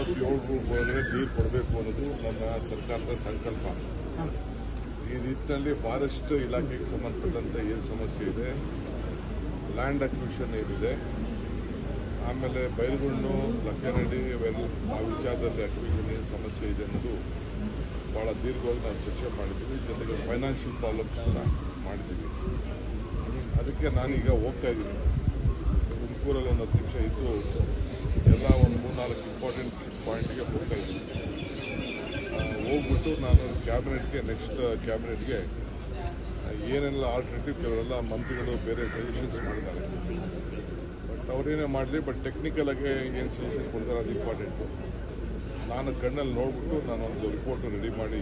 ಎಂಬತ್ತೇಳರವರೆಗೆ ನೀರು ಕೊಡಬೇಕು ಅನ್ನೋದು ನನ್ನ ಸರ್ಕಾರದ ಸಂಕಲ್ಪ. ಈ ನಿಟ್ಟಿನಲ್ಲಿ ಫಾರೆಸ್ಟ್ ಇಲಾಖೆಗೆ ಸಂಬಂಧಪಟ್ಟಂತೆ ಏನು ಸಮಸ್ಯೆ ಇದೆ? ಲ್ಯಾಂಡ್ ಅಕ್ವಿಷನ್ ಏನಿದೆ? ಆಮೇಲೆ ಬೈಲ್ಗುಣ್ಣು ಲಕ್ಕನಹಳ್ಳಿ ಇವೆಲ್ಲ ಆ ವಿಚಾರದಲ್ಲಿ ಅಕ್ವಿಷನ್ ಏನು ಸಮಸ್ಯೆ ಇದೆ ಅನ್ನೋದು ಭಾಳ ದೀರ್ಘವಾಗಿ ನಾವು ಚರ್ಚೆ ಮಾಡಿದ್ದೀವಿ. ಜೊತೆಗೆ ಫೈನಾನ್ಷಿಯಲ್ ಪ್ರಾಬ್ಲಮ್ಸ್ ಕೂಡ ಮಾಡಿದ್ದೀವಿ. ಅದಕ್ಕೆ ನಾನೀಗ ಹೋಗ್ತಾ ಇದ್ದೀನಿ. ತುಮಕೂರಲ್ಲಿ ಒಂದು ಹತ್ತು ನಿಮಿಷ ಇದ್ದು ಎಲ್ಲ ಒಂದು ಮೂರ್ನಾಲ್ಕು ಇಂಪಾರ್ಟೆಂಟ್ ಪಾಯಿಂಟ್ಗೆ ಹೋಗ್ತಾ ಇದ್ದೀನಿ. ಹೋಗ್ಬಿಟ್ಟು ನಾನು ಕ್ಯಾಬಿನೆಟ್ಗೆ ನೆಕ್ಸ್ಟ್ ಕ್ಯಾಬಿನೆಟ್ಗೆ ಏನೆಲ್ಲ ಆಲ್ಟರ್ನೇಟಿವ್ ಕೆಲವರೆಲ್ಲ ಮಂತ್ರಿಗಳು ಬೇರೆ ಸಜೆಷನ್ಸ್ ಮಾಡಿದ್ದಾರೆ ಬಟ್ ಅವರೇನೇ ಮಾಡಲಿ ಬಟ್ ಟೆಕ್ನಿಕಲಾಗಿ ಏನು ಸಜೆಷನ್ ಕೊಡ್ತಾರೆ ಅದು ಇಂಪಾರ್ಟೆಂಟು ನಾನು ಕಣ್ಣಲ್ಲಿ ನೋಡ್ಬಿಟ್ಟು ನಾನು ಒಂದು ರಿಪೋರ್ಟ್ ರೆಡಿ ಮಾಡಿ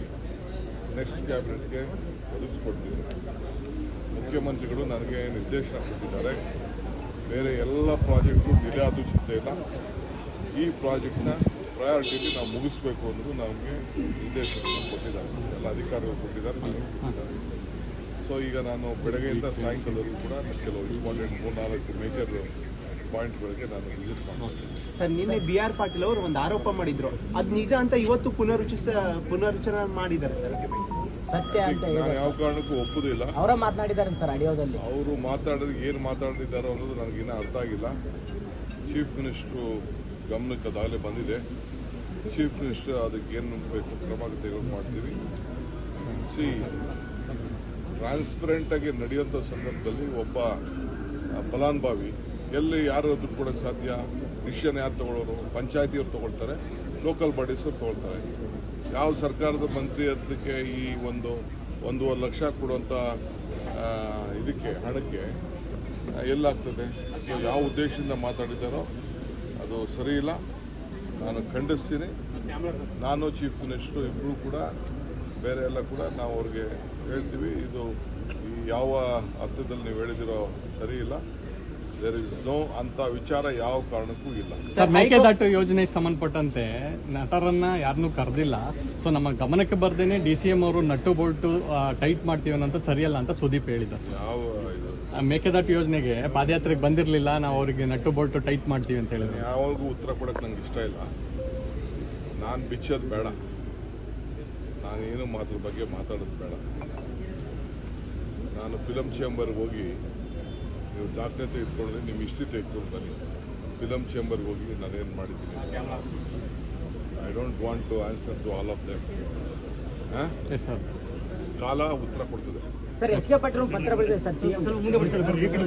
ನೆಕ್ಸ್ಟ್ ಕ್ಯಾಬಿನೆಟ್ಗೆ ಒದಗಿಸ್ಕೊಡ್ತೀನಿ. ಮುಖ್ಯಮಂತ್ರಿಗಳು ನನಗೆ ನಿರ್ದೇಶನ ಕೊಟ್ಟಿದ್ದಾರೆ. ಬೇರೆ ಎಲ್ಲ ಪ್ರಾಜೆಕ್ಟು ಡಿಲೇ ಆದರೂ ಚಿಂತೆ ಇಲ್ಲ. ಈ ಪ್ರಾಜೆಕ್ಟ್ನ ಪ್ರಯಾರಿಟಿಲಿ ನಾವು ಮುಗಿಸ್ಬೇಕು ಅನ್ನೋದು ನಮಗೆ ನಿರ್ದೇಶನ ಕೊಟ್ಟಿದ್ದಾರೆ. ಎಲ್ಲ ಅಧಿಕಾರಿಗಳು ಕೊಟ್ಟಿದ್ದಾರೆ ಕೊಟ್ಟಿದ್ದಾರೆ. ಸೊ ಈಗ ನಾನು ಬೆಳಗ್ಗೆಯಿಂದ ಸಾಯಂಕಾಲವರೆಗೂ ಕೂಡ ಕೆಲವು ಇಂಪಾರ್ಟೆಂಟ್ ಮೂರ್ನಾಲ್ಕು ಮೇಜರ್ ಪಾಯಿಂಟ್ಗಳಿಗೆ ನಾನು ವಿಸಿಟ್ ಮಾಡ್ತೀನಿ. ಸರ್ ನಿನ್ನೆ ಬಿ ಆರ್ ಪಾಟೀಲ್ ಅವರು ಒಂದು ಆರೋಪ ಮಾಡಿದ್ರು. ಅದು ನಿಜ ಅಂತ ಇವತ್ತು ಪುನರುಚಿಸ ಪುನರುಚ್ಚನ ಮಾಡಿದ್ದಾರೆ ಸರ್ ಸತ್ಯ ಅಂತ ನಾನು ಯಾವ ಕಾರಣಕ್ಕೂ ಒಪ್ಪುದಿಲ್ಲ. ಅವರ ಮಾತನಾಡಿದ್ದಾರೆ ಸರ್ ಆಡಿಯೋದಲ್ಲಿ ಅವರು ಮಾತಾಡೋದಕ್ಕೆ ಏನು ಮಾತಾಡಿದ್ದಾರೆ ಅನ್ನೋದು ನನಗಿನ್ನೂ ಅರ್ಥ ಆಗಿಲ್ಲ. ಚೀಫ್ ಮಿನಿಸ್ಟ್ರು ಗಮನಕ್ಕೆ ಅದಾಗಲೇ ಬಂದಿದೆ. ಚೀಫ್ ಮಿನಿಸ್ಟರ್ ಅದಕ್ಕೆ ಏನು ಬೇಕು? ಕ್ರಮ ತೆಗೆದು ಮಾಡ್ತೀವಿ. ಸಿ ಟ್ರಾನ್ಸ್ಪರೆಂಟಾಗಿ ನಡೆಯುವಂಥ ಸಂದರ್ಭದಲ್ಲಿ ಒಬ್ಬ ಫಲಾನುಭವಿ, ಎಲ್ಲಿ ಯಾರು ದುಡ್ಡು ಕೊಡೋಕ್ಕೆ ಸಾಧ್ಯ? ಡಿಸಿಷನ್ ಯಾರು ತಗೊಳ್ಳೋರು ಪಂಚಾಯತಿಯವ್ರು ತಗೊಳ್ತಾರೆ. ಲೋಕಲ್ ಬಾಡೀಸವ್ರು ತಗೊಳ್ತಾರೆ. ಯಾವ ಸರ್ಕಾರದ ಮಂತ್ರಿ ಅದಕ್ಕೆ ಈ ಒಂದು ಒಂದೂವರೆ ಲಕ್ಷ ಕೊಡುವಂಥ ಇದಕ್ಕೆ ಹಣಕ್ಕೆ ಎಲ್ಲಾಗ್ತದೆ. ಸೊ ಯಾವ ಉದ್ದೇಶದಿಂದ ಮಾತಾಡಿದ್ದಾರೋ ಅದು ಸರಿ ಇಲ್ಲ. ನಾನು ಖಂಡಿಸ್ತೀನಿ. ನಾನು ಚೀಫ್ ಮಿನಿಸ್ಟರ್ ಇಬ್ಬರು ಕೂಡ ಬೇರೆ ಎಲ್ಲ ಕೂಡ ನಾವು ಅವ್ರಿಗೆ ಹೇಳ್ತೀವಿ. ಇದು ಯಾವ ಅರ್ಥದಲ್ಲಿ ನೀವು ಹೇಳಿದಿರೋ ಸರಿ ಇಲ್ಲ. ದೇರ್ ಇಸ್ ನೋ ಅಂತ ವಿಚಾರ ಯಾವ ಕಾರಣಕ್ಕೂ ಇಲ್ಲ. ಸರ್ ಮೇಕೆದಾಟು ಯೋಜನೆಗೆ ಸಂಬಂಧಪಟ್ಟಂತೆ ನಟರನ್ನ ಯಾರನ್ನೂ ಕರೆದಿಲ್ಲ. ಸೊ ನಮ್ಮ ಗಮನಕ್ಕೆ ಬರ್ದೇನೆ ಡಿ ಸಿ ಎಂ ಅವರು ನಟ್ಟು ಬೋಲ್ಟು ಟೈಟ್ ಮಾಡ್ತೀವಿ ಅಂತ ಸರಿಯಲ್ಲ ಅಂತ ಸುದೀಪ್ ಹೇಳಿದ್ದಾರೆ. ಯಾವ ಮೇಕೆದಾಟು ಯೋಜನೆಗೆ ಪಾದಯಾತ್ರೆಗೆ ಬಂದಿರಲಿಲ್ಲ ನಾವು ಅವರಿಗೆ ನಟ್ಟು ಬೋಲ್ಟು ಟೈಟ್ ಮಾಡ್ತೀವಿ ಅಂತ ಹೇಳಿದ್ರೆ. ಯಾವಾಗೂ ಉತ್ತರ ಕೊಡಕ್ಕೆ ನಂಗೆ ಇಷ್ಟ ಇಲ್ಲ. ನಾನು ಬಿಚ್ಚೋದು ಬೇಡ. ನಾನೇನು ಮಾತ್ರ ಬಗ್ಗೆ ಮಾತಾಡೋದು ಬೇಡ. ನಾನು ಫಿಲಮ್ ಚೇಂಬರ್ಗೆ ಹೋಗಿ ನೀವು ದಾಖಲೆ ತೆಗೆದುಕೊಂಡ್ರೆ ನಿಮ್ಮ ಇಷ್ಟಿ ತೆಗೆದುಕೊಂಡು ಬನ್ನಿ. ಫಿಲಮ್ ಚೇಂಬರ್ಗೆ ಹೋಗಿ ನಾನೇನು ಮಾಡಿದ್ದೀನಿ? I don't want to answer to all of them yes sir ಕಾಲ ಉತ್ತರ ಕೊಡ್ತದೆ. ಸರ್ ಎಚ್ ಕೆ ಪಾಟೀಲ್ ಪತ್ರ ಬರೆದಿದೆ ಸರ್ ಸಿಎಂ